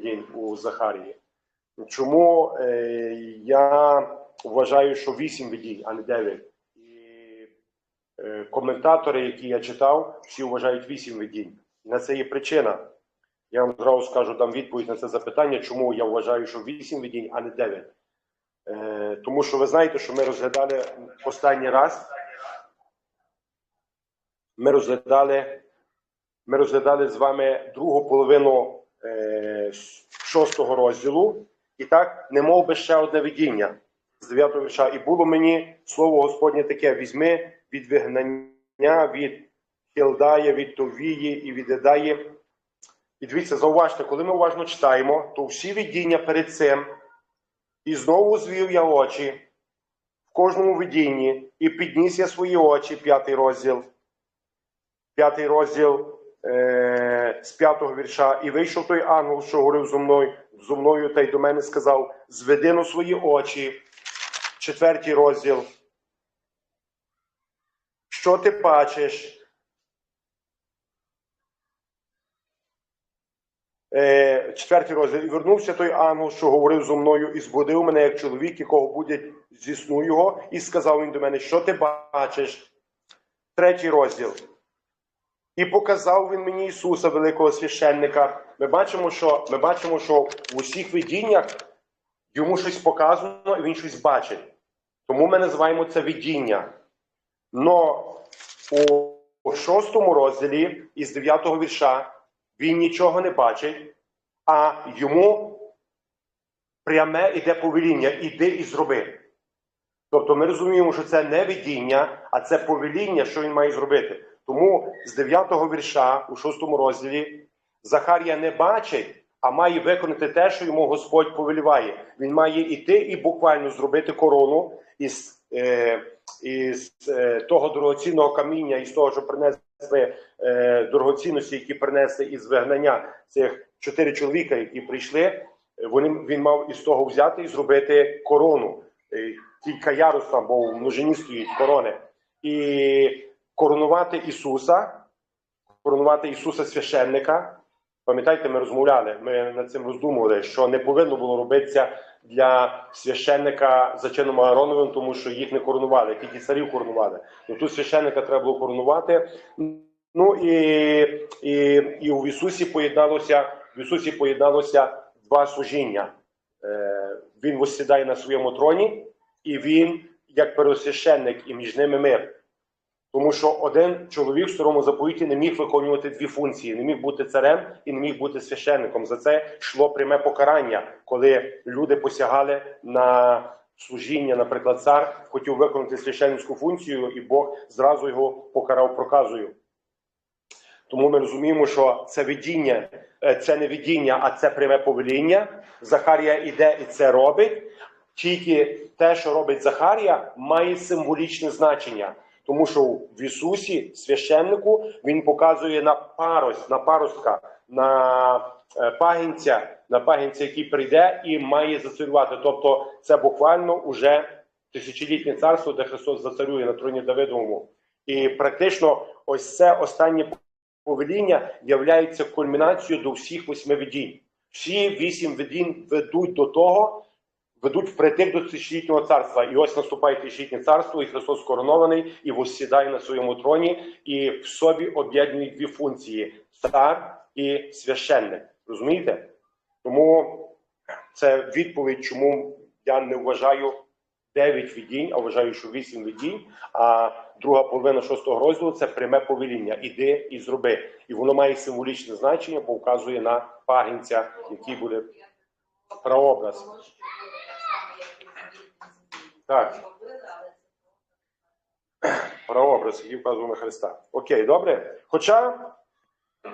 видінь у Захарії. Чому е, я вважаю, що 8 видінь, а не 9? І е, коментатори, які я читав, всі вважають 8 видінь. І на це є причина. Я вам зразу скажу, дам відповідь на це запитання, чому я вважаю, що 8 видінь, а не 9. Е, тому що ви знаєте, що ми розглядали останній раз. Ми розглядали, ми розглядали з вами другу половину шостого розділу. І так, не мов би ще одне видіння з 9 вірша. І було мені слово Господнє таке: візьми від вигнання, від Хілдая, від Товії і від Едаї. І дивіться, зауважте, коли ми уважно читаємо, то всі видіння перед цим, і знову звів я очі в кожному видінні, і підніс я свої очі, п'ятий розділ, п'ятий розділ е, з п'ятого вірша, і вийшов той ангел, що говорив зо мною, зо мною, та й до мене сказав: зведи на свої очі, четвертий розділ. Що ти бачиш? Е, четвертий розділ. І вернувся той ангел, що говорив зо мною, і збудив мене як чоловік, якого буде зі сну його, і сказав він до мене, що ти бачиш? Третій розділ. І показав він мені Ісуса, великого священника. Ми бачимо, що ми бачимо, що в усіх видіннях йому щось показано, і він щось бачить. Тому ми називаємо це видіння. Но у шостому розділі із дев'ятого вірша він нічого не бачить, а йому пряме іде повеління, іди і зроби. Тобто ми розуміємо, що це не видіння, а це повеління, що він має зробити. Тому з 9-го вірша у 6 розділі Захарія не бачить, а має виконати те, що йому Господь повеліває. Він має іти і буквально зробити корону із, е, із е, того дорогоцінного каміння, із того, що принесли е, дорогоцінності, які принесли із вигнання цих чотири чоловіка, які прийшли. Вони, він мав із того взяти і зробити корону. Е, Кілька ярус там, бо в множині стоїть корони. І коронувати Ісуса, коронувати Ісуса священника. Пам'ятаєте, ми розмовляли, ми над цим роздумували, що не повинно було робитися для священника за чином Аароновим, тому що їх не коронували, тільки царів коронували. Ну тут священника треба було коронувати. Ну і, і, і в Ісусі поєдналося, в Ісусі поєдналося два служіння. Е, Він восідає на своєму троні, і він, як первосвященник, і між ними мир. Тому що один чоловік в старому заповіті не міг виконувати дві функції: не міг бути царем і не міг бути священником. За це йшло пряме покарання, коли люди посягали на служіння, наприклад, цар хотів виконати священницьку функцію, і Бог зразу його покарав проказою. Тому ми розуміємо, що це видіння, е, це не видіння, а це пряме повеління. Захарія іде і це робить. Тільки те, що робить Захарія, має символічне значення. Тому що в Ісусі, священнику, Він показує на парость, на паростка, на е, пагінця, на пагінця, який прийде і має зацарювати. Тобто, це буквально уже тисячолітнє царство, де Христос зацарює на троні Давидовому. І практично ось це останнє повеління являється кульмінацією до всіх восьми видінь. Всі вісім видінь ведуть до того, ведуть впритик до тисячолітнього царства. І ось наступає тисячолітнє царство, і Христос коронований, і восідає на своєму троні, і в собі об'єднує дві функції: цар і священник. Розумієте? Тому це відповідь, чому я не вважаю 9 видінь, а вважаю, що 8 видінь. А друга половина шостого розділу це пряме повеління. Іди і зроби. І воно має символічне значення, бо вказує на пагінця, який буде прообраз. Так. прообраз, який вказує на Христа. Окей, добре. Хоча,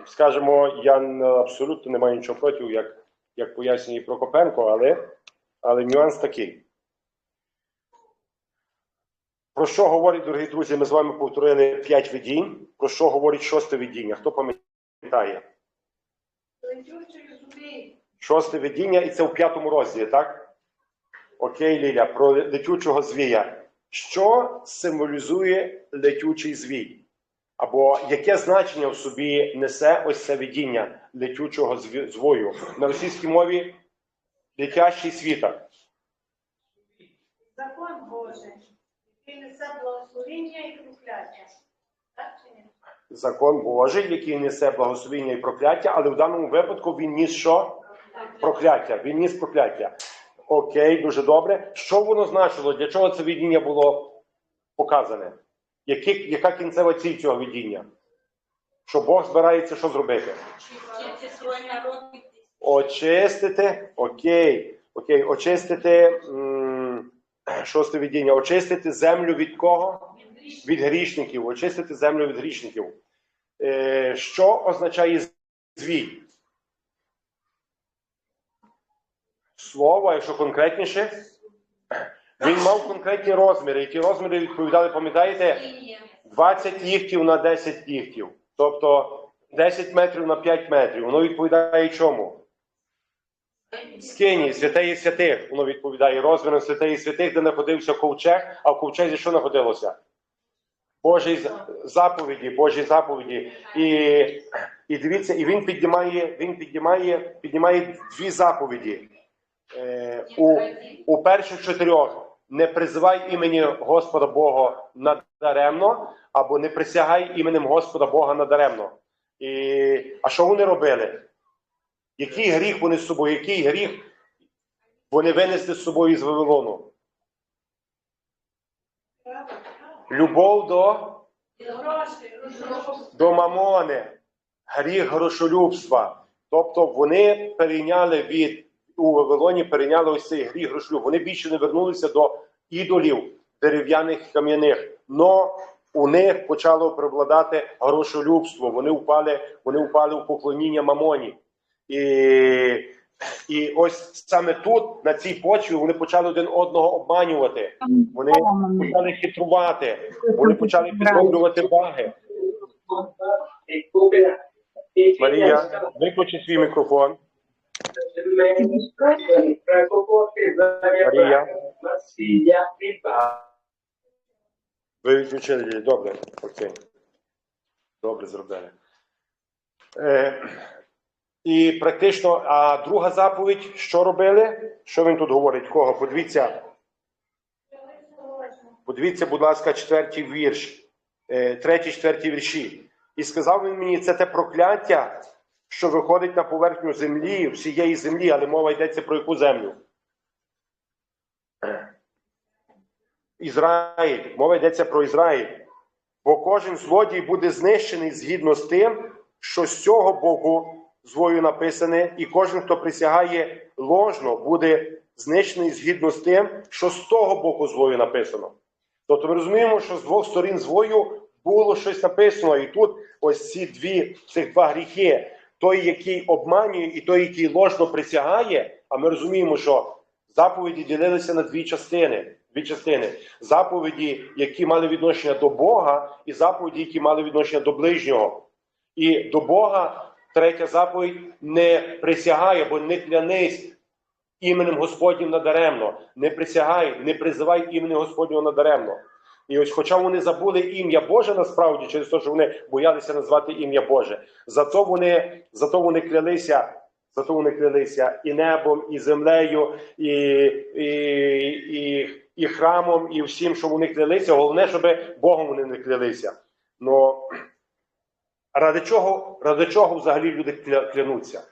скажімо, я абсолютно не маю нічого проти, як, як пояснює Прокопенко, але, але нюанс такий. Про що говорить, дорогі друзі, ми з вами повторили п'ять видінь. Про що говорить шосте видіння? Хто пам'ятає? Шосте видіння, і це в п'ятому розділі, так? Окей, Ліля, про летючого звія. Що символізує летючий звій? Або яке значення в собі несе ось це видіння летючого звою? На російській мові летящий світок. Закон Божий, який несе благословення і прокляття. Так чи ні? Закон Божий, який несе благословіння і прокляття, але в даному випадку він ніс що? Прокляття. Він ніс прокляття. Окей, дуже добре. Що воно значило? Для чого це видіння було показане? Які, яка кінцева ціль цього видіння? Що Бог збирається що зробити? Очистити, окей, окей, очистити шосте видіння, очистити землю від кого? Від грішників, очистити землю від грішників. Е, що означає звій? Слово, якщо конкретніше, він мав конкретні розміри. Які розміри відповідали, пам'ятаєте? 20 ліхтів на 10 ліхтів. Тобто 10 метрів на 5 метрів. Воно відповідає чому? Скині, святеї святих. Воно відповідає розміром святеї святих, де знаходився ковчег, а в ковчезі що знаходилося? Божі заповіді, Божі заповіді. І, і дивіться, і він піднімає, він піднімає, піднімає дві заповіді. Е, у, у перших чотирьох не призивай імені Господа Бога надаремно, або не присягай іменем Господа Бога надаремно. І, а що вони робили? Який гріх вони з собою? Який гріх вони винесли з собою з Вавилону? Любов до, до мамони, гріх грошолюбства. Тобто вони перейняли від у Вавилоні, перейняли ось цей гріх грошолюб. Вони більше не вернулися до ідолів дерев'яних кам'яних. Но у них почало преобладати грошолюбство. Вони впали, вони впали у поклоніння мамоні. І, і ось саме тут, на цій почві, вони почали один одного обманювати. Вони почали хитрувати, вони почали підроблювати баги. Марія, виключи свій мікрофон. Ви відключили, добре, окей. Добре зробили. Е, і практично, а друга заповідь, що робили? Що він тут говорить? Кого? Подивіться, подивіться, будь ласка, четвертий вірш, е, третій, четвертій вірші. І сказав він мені, це те прокляття, що виходить на поверхню землі, всієї землі, але мова йдеться про яку землю? Ізраїль. Мова йдеться про Ізраїль. Бо кожен злодій буде знищений згідно з тим, що з цього боку звою написане, і кожен, хто присягає ложно, буде знищений згідно з тим, що з того боку звою написано. Тобто ми розуміємо, що з двох сторін звою було щось написано, і тут ось ці дві цих два гріхи: той, який обманює, і той, який ложно присягає. А ми розуміємо, що заповіді ділилися на дві частини. Дві частини заповіді, які мали відношення до Бога, і заповіді, які мали відношення до ближнього. І до Бога третя заповідь не присягає, бо не клянись іменем Господнім надаремно. Не присягай, не призивай іменем Господнього надаремно. І ось, хоча вони забули ім'я Боже насправді, через те, що вони боялися назвати ім'я Боже, зато вони, зато вони клялися. Зато вони клялися і небом, і землею, і, і, і, і храмом, і всім, що вони клялися. Головне, щоб Богом вони не клялися. Но ради чого, ради чого взагалі люди кля- клянуться?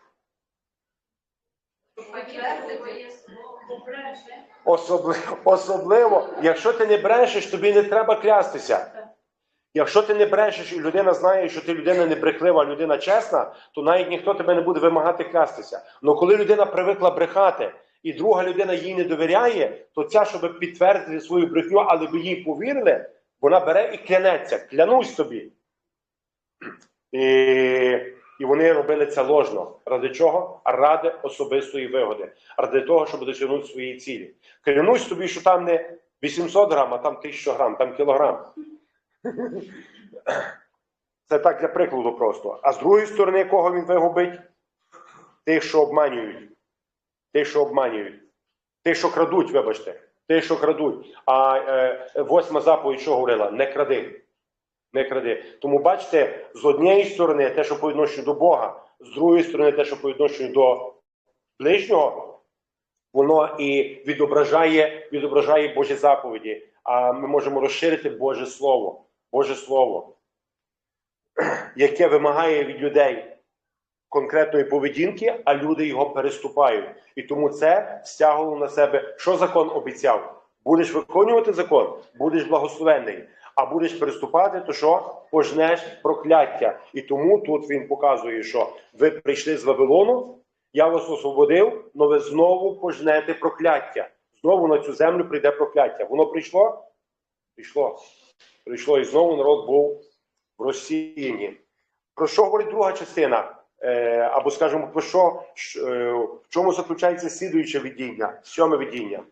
Особливо, особливо, якщо ти не брешеш, тобі не треба клястися. Якщо ти не брешеш, і людина знає, що ти людина не брехлива, а людина чесна, то навіть ніхто тебе не буде вимагати клястися. Але коли людина привикла брехати, і друга людина їй не довіряє, то ця, щоб підтвердити свою брехню, але ви їй повірили, вона бере і клянеться. Клянусь тобі. І, і вони робили це ложно. Ради чого? Ради особистої вигоди. Ради того, щоб досягнути своєї цілі. Клянусь тобі, що там не 800 грам, а там 1000 грам, там кілограм. Це так для прикладу просто. А з другої сторони, кого він вигубить? Тих, що обманюють. Тих, що обманюють. Тих, що крадуть, вибачте. Тих, що крадуть. А е, восьма заповідь що говорила? Не кради. Не кради. Тому бачите, з однієї сторони те, що по відношенню до Бога, з другої сторони, те, що по відношенню до ближнього, воно і відображає, відображає Божі заповіді. А ми можемо розширити Боже Слово. Боже Слово, яке вимагає від людей конкретної поведінки, а люди його переступають. І тому це стягувало на себе, що закон обіцяв. Будеш виконувати закон, будеш благословений. А будеш переступати, то що? Пожнеш прокляття. І тому тут він показує, що ви прийшли з Вавилону, я вас освободив, але ви знову пожнете прокляття. Знову на цю землю прийде прокляття. Воно прийшло? Прийшло. Прийшло і знову народ був в розсіянні. Про що говорить друга частина? Е, або, скажімо, про що, е, в чому заключається слідуюче видіння, сьоме видіння?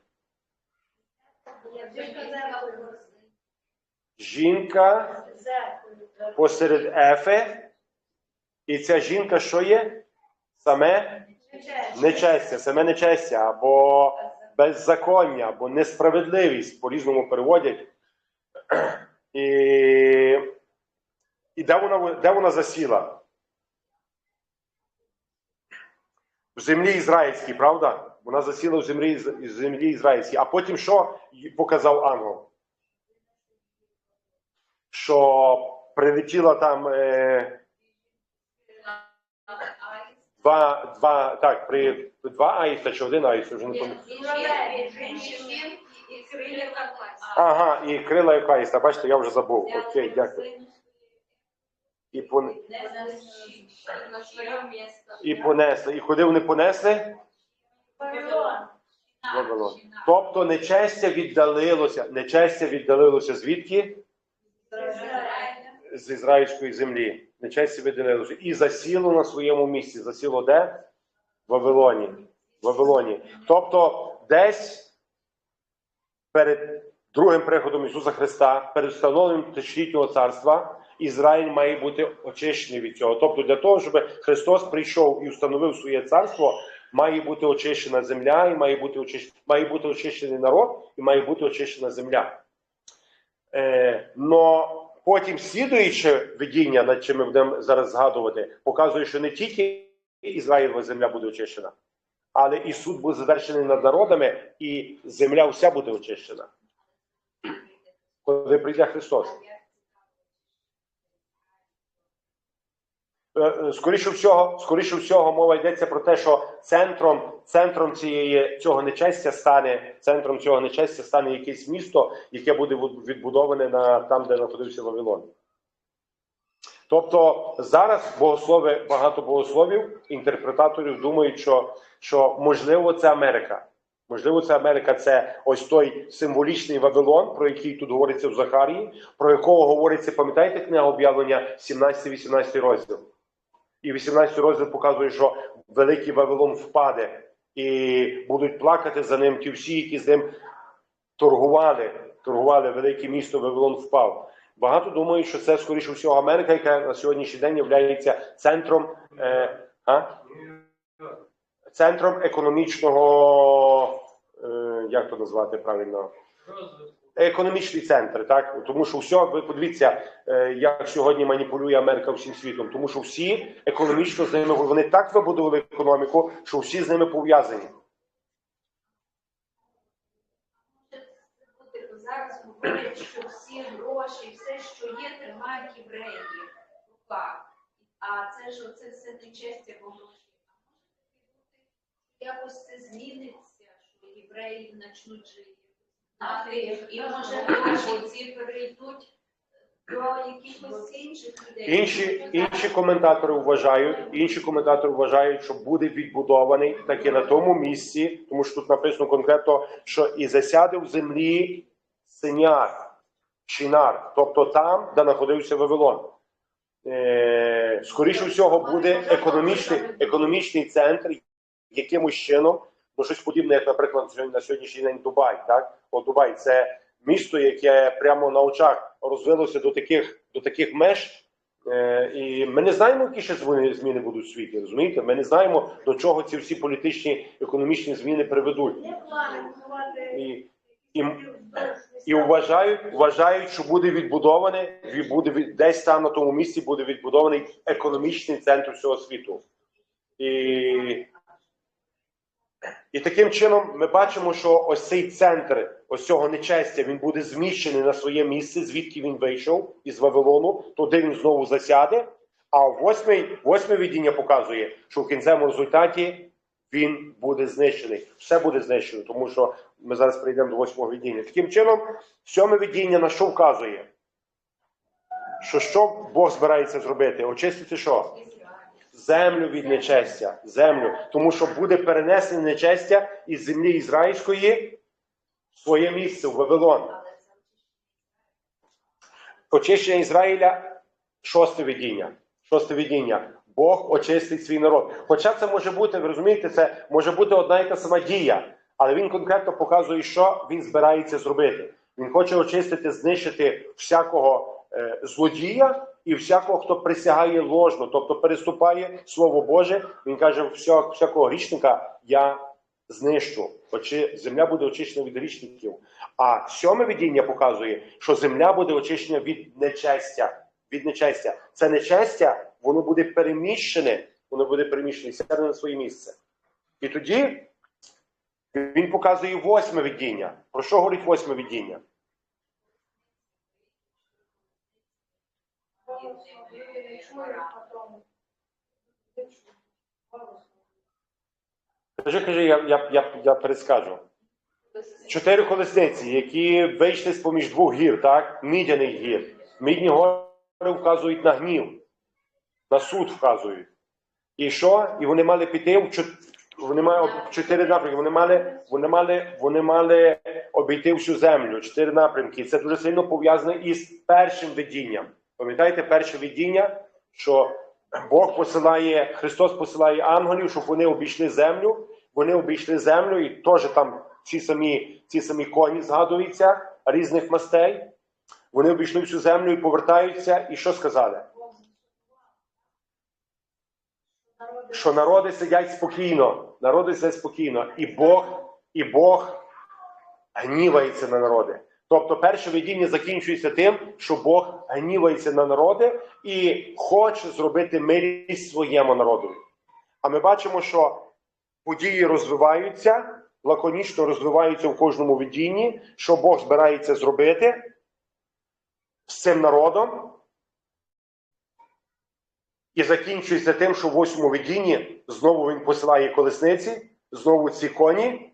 Жінка посеред Ефи, і ця жінка що є? Саме нечестя, саме нечестя, або беззаконня, або несправедливість, по-різному переводять. І, і де, вона, де вона засіла? В землі ізраїльській, правда? Вона засіла в землі, землі ізраїльській. А потім що показав ангел? Що прилетіла там е, два, два, так, при, два аїста чи один аїст, вже не пам'ятаю. Ага, і крила яка аїста, бачите, я вже забув. Окей, дякую. І, пон... і понесли. І куди вони понесли? Вавилон. Тобто нечестя віддалилося. Нечестя віддалилося звідки? З ізраїльської землі. Нечестя віддалилося. І засіло на своєму місці. Засіло де? В Вавилоні. Вавилоні. Тобто десь перед другим приходом Ісуса Христа, перед встановленням тисячолітнього царства, Ізраїль має бути очищений від цього. Тобто, для того, щоб Христос прийшов і встановив своє царство, має бути очищена земля, і має бути очищений, має бути очищений народ, і має бути очищена земля. Е, но потім слідуюче видіння, над чим ми будемо зараз згадувати, показує, що не тільки Ізраїльова земля буде очищена, але і суд буде завершений над народами, і земля вся буде очищена. Коли прийде Христос. Е, е, Скоріше всього, скоріше всього, мова йдеться про те, що центром, центром цієї, цього нечестя стане, центром цього нечестя стане якесь місто, яке буде відбудоване на, там, де знаходився Вавилон. Тобто зараз богослови, багато богословів, інтерпретаторів думають, що, що можливо це Америка. Можливо, це Америка це ось той символічний Вавилон, про який тут говориться в Захарії, про якого говориться, пам'ятаєте, книга об'явлення 17-18 розділ. І 18 розділ показує, що великий Вавилон впаде, і будуть плакати за ним ті всі, які з ним торгували. Торгували велике місто Вавилон впав. Багато думають, що це скоріше всього Америка, яка на сьогоднішній день є центром, е, а? центром економічного, е, як то назвати правильно? Економічний центр, так тому що все, ви подивіться, е, як сьогодні маніпулює Америка всім світом, тому що всі економічно з ними вони так вибудували економіку, що всі з ними пов'язані. Зараз говорять, що всі гроші, все, що є, тримають євреї в руках. А це ж оце все нечестя гроші. Якось це зміниться, що євреї почнуть жити. Знати, І може ці перейдуть до якихось інших людей. Інші, інші коментатори вважають, інші коментатори вважають, що буде відбудований таки на тому місці, тому що тут написано конкретно, що і засяде в землі синяр, чинар, тобто там, де знаходився Вавилон. Е, скоріше всього, буде економічний, економічний центр якимось чином, ну щось подібне, як, наприклад, на сьогоднішній день Дубай. Так? От Дубай це місто, яке прямо на очах розвилося до таких, до таких меж. Е, і ми не знаємо, які ще зміни, будуть в світі. Розумієте? Ми не знаємо, до чого ці всі політичні економічні зміни приведуть. І І, і вважають, вважають, що буде відбудований, буде десь там на тому місці буде відбудований економічний центр всього світу. І, і таким чином ми бачимо, що ось цей центр ось цього нечестя він буде зміщений на своє місце, звідки він вийшов із Вавилону, туди він знову засяде. А восьме, восьме видіння показує, що в кінцевому результаті він буде знищений. Все буде знищено, тому що ми зараз прийдемо до восьмого видіння. Таким чином, сьоме видіння на що вказує? Що що Бог збирається зробити? Очистити що? Землю від нечестя. Землю. Тому що буде перенесене нечестя із землі ізраїльської в своє місце в Вавилон. Очищення Ізраїля шосте видіння. Шосте видіння. Бог очистить свій народ. Хоча це може бути, ви розумієте, це може бути одна і та сама дія, але він конкретно показує, що він збирається зробити. Він хоче очистити, знищити всякого е, злодія і всякого, хто присягає ложно, тобто переступає слово Боже. Він каже, всякого грішника я знищу. Очі, земля буде очищена від грішників. А сьоме видіння показує, що земля буде очищена від нечестя. Від нечестя. Це нечестя, воно буде переміщене, воно буде переміщене, сяде на своє місце. І тоді він показує восьме видіння. Про що говорить восьме видіння? Кажи, кажи, я, я, я, я перескажу. Чотири колесниці, які вийшли з поміж двох гір, так? Мідяних гір. Мідні гори вказують на гнів, на суд вказують. І що? І вони мали піти в чот- вони мали чотири напрямки. Вони мали, вони мали, вони мали обійти всю землю. Чотири напрямки. Це дуже сильно пов'язане із першим видінням. Пам'ятаєте, перше видіння, що Бог посилає, Христос посилає ангелів, щоб вони обійшли землю. Вони обійшли землю, і теж там ці самі, ці самі коні згадуються різних мастей. Вони обійшли всю землю і повертаються. І що сказали? Що народи сидять спокійно, народи сидять спокійно, і Бог, і Бог гнівається на народи. Тобто перше видіння закінчується тим, що Бог гнівається на народи і хоче зробити милість своєму народу. А ми бачимо, що події розвиваються, лаконічно розвиваються в кожному видінні, що Бог збирається зробити з цим народом. І закінчується тим, що в восьмому видінні знову він посилає колесниці, знову ці коні,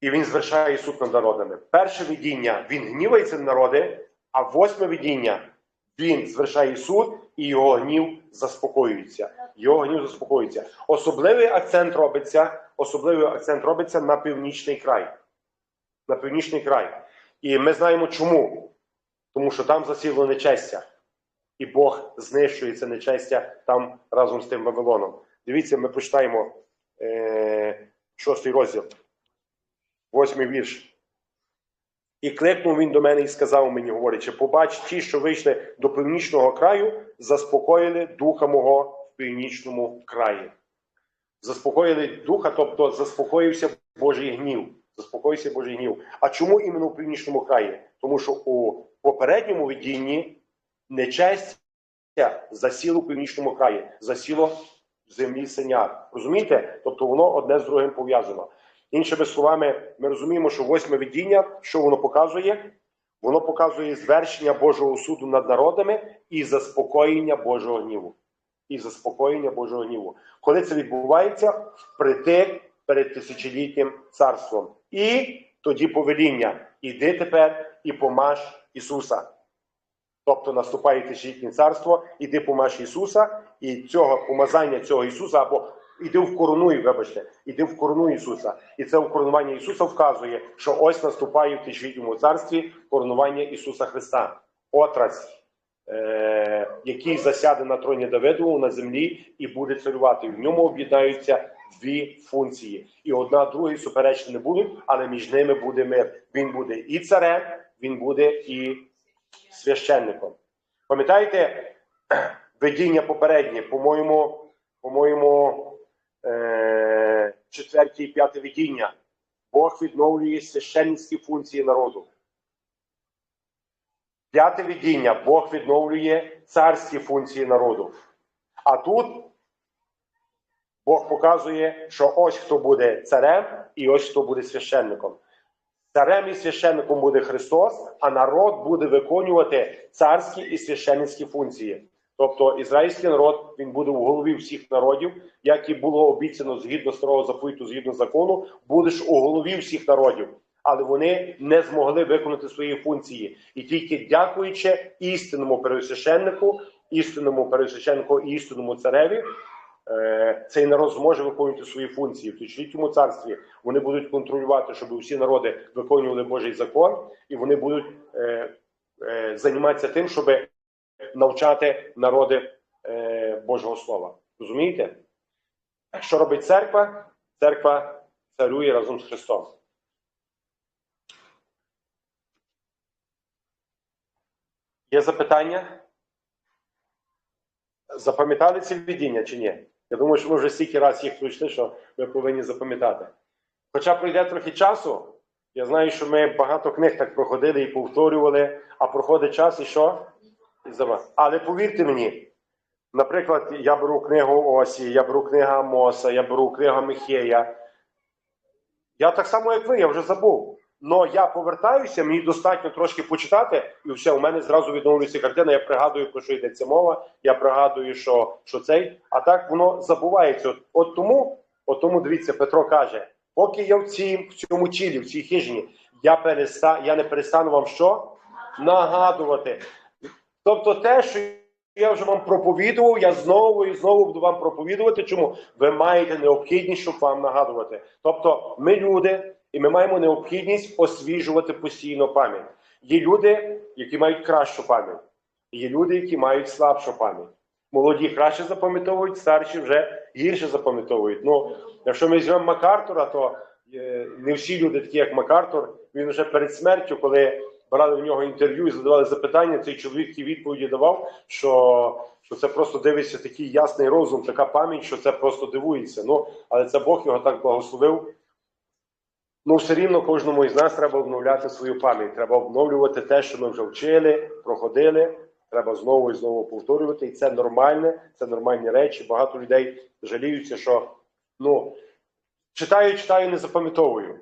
і він звершає суд над народами. Перше видіння він гнівається на народи, а восьме видіння він звершає суд, і його гнів заспокоюється. Його гнів заспокоюється. Особливий акцент робиться, особливий акцент робиться на північний край. На північний край. І ми знаємо чому. Тому що там засіло нечестя. І Бог знищує це нечестя там разом з тим Вавилоном. Дивіться, ми прочитаємо е, шостий розділ, восьмий вірш. І кликнув він до мене і сказав мені, говорячи, побач, ті, що вийшли до північного краю, заспокоїли духа мого в північному краї. Заспокоїли духа, тобто заспокоївся Божий гнів. Заспокоївся Божий гнів. А чому іменно в північному краї? Тому що у попередньому видінні нечестя засіло в північному краї, засіло в землі синяр. Розумієте? Тобто воно одне з другим пов'язано. Іншими словами, ми розуміємо, що восьме видіння, що воно показує? Воно показує звершення Божого суду над народами і заспокоєння Божого гніву. І заспокоєння Божого гніву. Коли це відбувається, впритик перед тисячолітнім царством. І тоді повеління: іди тепер і помаж Ісуса. Тобто наступає тисячолітнє царство, іди помаж Ісуса, і цього помазання цього Ісуса, або іди вкоронуй, вибачте, іди вкоронуй Ісуса. І це укоронування Ісуса вказує, що ось наступає в тисячолітньому царстві коронування Ісуса Христа. Отрась, е- який засяде на троні Давидову на землі і буде царювати. В ньому об'єднаються дві функції. І одна другій суперечні не будуть, але між ними буде мир. Він буде і царем, він буде і священником. Пам'ятаєте видіння попереднє, по-моєму, по-моєму, е- четверте і п'яте видіння. Бог відновлює священницькі функції народу. П'яте видіння Бог відновлює царські функції народу. А тут Бог показує, що ось хто буде царем і ось хто буде священником. Царем і священником буде Христос, а народ буде виконувати царські і священницькі функції. Тобто ізраїльський народ він буде в голові всіх народів, як і було обіцяно згідно старого заповіту, згідно закону, будеш у голові всіх народів. Але вони не змогли виконати свої функції. І тільки дякуючи істинному пересвященнику, істинному пересвященнику і істинному цареві, е, цей народ зможе виконувати свої функції. В тисячолітньому царстві вони будуть контролювати, щоб усі народи виконували Божий закон, і вони будуть е, е, займатися тим, щоб навчати народи е, Божого Слова. Розумієте? Що робить церква? Церква царює разом з Христом. Є запитання? Запам'ятали ці видіння чи ні? Я думаю, що ми вже стільки разів їх пройшли, що ми повинні запам'ятати. Хоча пройде трохи часу, я знаю, що ми багато книг так проходили і повторювали, а проходить час і що? Але повірте мені, наприклад, я беру книгу Осі, я беру книгу Амоса, я беру книгу Михея. Я так само, як ви, я вже забув. Но я повертаюся, мені достатньо трошки почитати, і все, у мене зразу відновлюється картина. Я пригадую, про що йдеться мова, я пригадую, що, що цей, а так воно забувається. От, от тому, от тому дивіться, Петро каже: поки я в, цій, в цьому тілі, в цій хижині, я, переста, я не перестану вам що? Нагадувати. Тобто те, що я вже вам проповідував, я знову і знову буду вам проповідувати. Чому ви маєте необхідність, щоб вам нагадувати? Тобто, ми люди, і ми маємо необхідність освіжувати постійно пам'ять. Є люди, які мають кращу пам'ять, є люди, які мають слабшу пам'ять. Молоді краще запам'ятовують, старші вже гірше запам'ятовують. Ну, якщо ми візьмемо Макартура, то е, не всі люди такі, як Макартур. Він вже перед смертю, коли брали в нього інтерв'ю і задавали запитання, цей чоловік ті відповіді давав, що, що це просто дивиться такий ясний розум, така пам'ять, що це просто дивується. Ну, але це Бог його так благословив. Ну, все рівно кожному із нас треба обновляти свою пам'ять. Треба обновлювати те, що ми вже вчили, проходили. Треба знову і знову повторювати. І це нормальне, це нормальні речі. Багато людей жаліються, що ну, читаю, читаю, не запам'ятовую.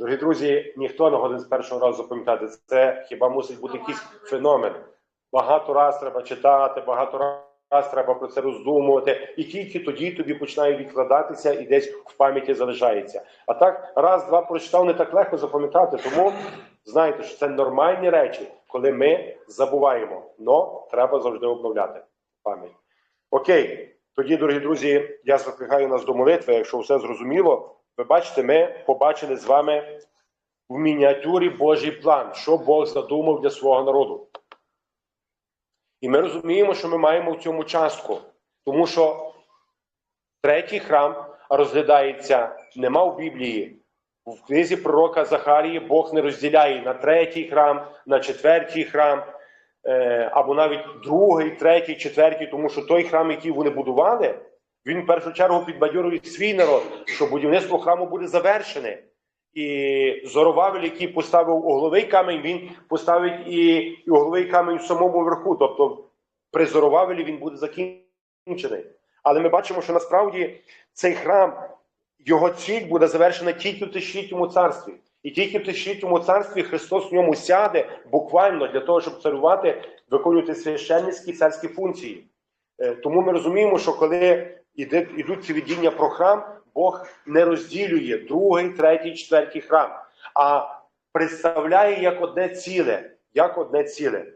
Дорогі друзі, ніхто не годен з першого разу запам'ятати. Це хіба мусить бути якийсь феномен. Багато раз треба читати, багато раз треба про це роздумувати, і тільки тоді тобі починає відкладатися і десь в пам'яті залишається. А так, раз, два прочитав, не так легко запам'ятати. Тому знайте, що це нормальні речі, коли ми забуваємо. Но треба завжди обновляти пам'ять. Окей, тоді, дорогі друзі, я закликаю нас до молитви, якщо все зрозуміло. Ви бачите, ми побачили з вами в мініатюрі Божий план, що Бог задумав для свого народу. І ми розуміємо, що ми маємо в цьому частку, тому що третій храм розглядається, нема в Біблії. В книзі пророка Захарії Бог не розділяє на третій храм, на четвертий храм, е, або навіть другий, третій, четвертий, тому що той храм, який вони будували, він в першу чергу підбадьорює свій народ, що будівництво храму буде завершене. І Зоровавель, який поставив угловий камінь, він поставить і, і угловий камінь в самому верху. Тобто при Зоровавелі він буде закінчений. Але ми бачимо, що насправді цей храм, його ціль буде завершена тільки в тисячолітньому царстві. І тільки в тисячолітньому царстві Христос в ньому сяде буквально для того, щоб царювати, виконувати священницькі царські функції. Е, Тому ми розуміємо, що коли іде- йдуть ці видіння про храм, Бог не розділює другий, третій, четвертий храм, а представляє як одне ціле, як одне ціле.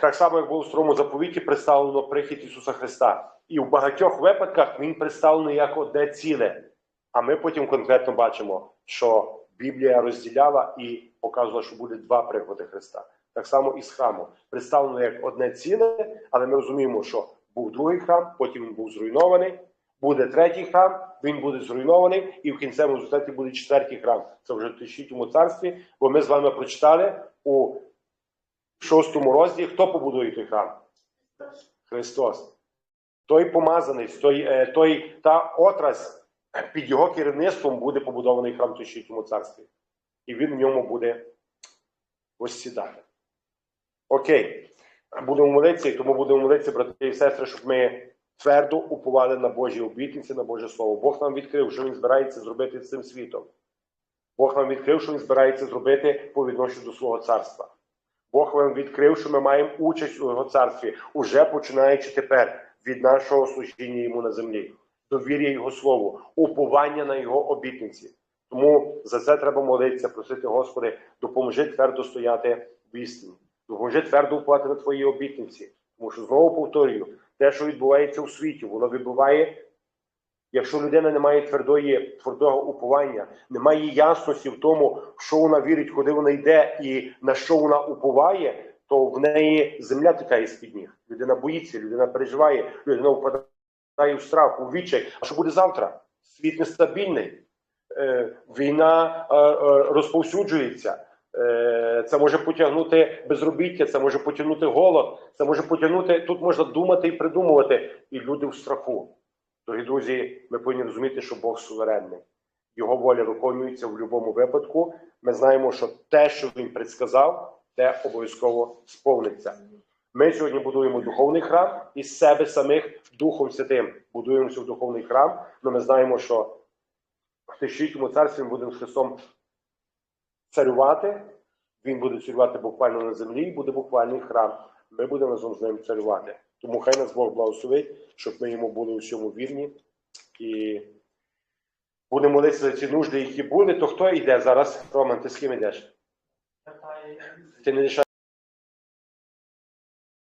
Так само, як було в старому заповіті, представлено прихід Ісуса Христа. І в багатьох випадках Він представлений як одне ціле. А ми потім конкретно бачимо, що Біблія розділяла і показувала, що буде два приходи Христа. Так само і з храмом. Представлено як одне ціле, але ми розуміємо, що був другий храм, потім він був зруйнований. Буде третій храм, він буде зруйнований, і в кінцевому результаті буде четвертий храм. Це вже в тисячітньому царстві, бо ми з вами прочитали у шостому розділі, хто побудує той храм? Христос. Той помазаний, той, е, той, та отрась, під його керівництвом буде побудований храм в Тишітньому царстві. І він в ньому буде осідати. Окей. Будемо молитися, і тому будемо молитися, брати і сестри, щоб ми твердо уповали на Божі обітниці, на Боже Слово. Бог нам відкрив, що Він збирається зробити з цим світом. Бог нам відкрив, що Він збирається зробити по відношенню до свого царства. Бог вам відкрив, що ми маємо участь у його царстві, уже починаючи тепер від нашого служіння йому на землі, довір'я Його Слову, уповання на Його обітниці. Тому за це треба молитися, просити, Господи, допоможи твердо стояти в істині, допоможи твердо уповати на Твої обітниці. Тому що знову повторюю, те, що відбувається у світі, воно вибиває. Якщо людина не має твердої, твердого уповання, не має ясності в тому, що вона вірить, куди вона йде і на що вона уповає, то в неї земля тікає з-під ніг. Людина боїться, людина переживає, людина впадає в страх, у відчай. А що буде завтра? Світ нестабільний, е, війна е, е, розповсюджується. Е, Це може потягнути безробіття, це може потягнути голод, це може потягнути. Тут можна думати і придумувати, і люди в страху. Дорогі друзі, ми повинні розуміти, що Бог суверенний. Його воля виконується в будь-якому випадку. Ми знаємо, що те, що він предсказав, те обов'язково сповниться. Ми сьогодні будуємо духовний храм із себе самих Духом Святим. Будуємося в духовний храм, але ми знаємо, що в тисячолітньому царстві ми будемо з Христом царювати. Він буде царювати буквально на землі, і буде буквальний храм. Ми будемо разом з ним царювати. Тому хай нас Бог благословить, щоб ми йому були у всьому вірні. І будемо молитися за ці нужди, які були. То хто йде зараз? Роман, ти з ким йдеш? Ти не